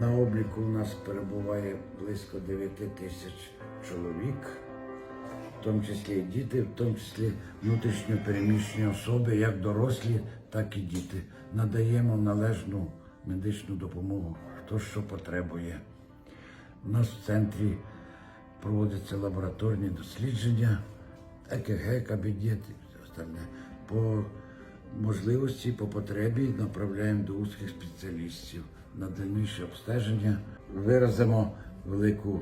На обліку у нас перебуває близько 9 тисяч чоловік, в тому числі діти, в тому числі внутрішньо переміщені особи, як дорослі, так і діти. Надаємо належну медичну допомогу, хто що потребує. У нас в центрі проводяться лабораторні дослідження, ЕКГ, кабінет і остальне. По можливості, по потребі направляємо до узких спеціалістів на дальніше обстеження. Виразимо велику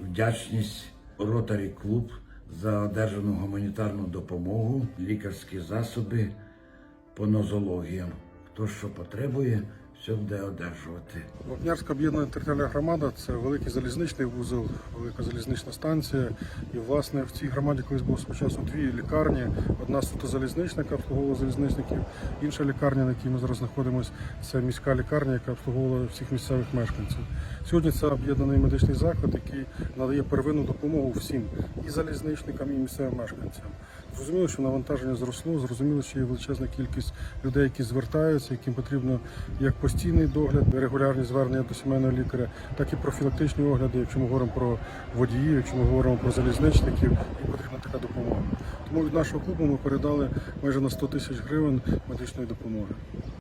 вдячність Ротарі Клуб за одержану гуманітарну допомогу, лікарські засоби по нозологіям. Хто що потребує, буде одержувати. Вапнярська об'єднана територіальна громада це великий залізничний вузол, велика залізнична станція. І власне в цій громаді колись було спочатку дві лікарні. Одна суто залізнична, яка обслуговувала залізничників, інша лікарня, на якій ми зараз знаходимося, це міська лікарня, яка обслуговувала всіх місцевих мешканців. Сьогодні це об'єднаний медичний заклад, який надає первинну допомогу всім і залізничникам, і місцевим мешканцям. Зрозуміло, що навантаження зросло, зрозуміло, що є величезна кількість людей, які звертаються, яким потрібно як постійний догляд, регулярні звернення до сімейного лікаря, так і профілактичні огляди, якщо ми говоримо про водіїв, якщо ми говоримо про залізничників, і потрібна така допомога. Тому від нашого клубу ми передали майже на 100 тисяч гривень медичної допомоги.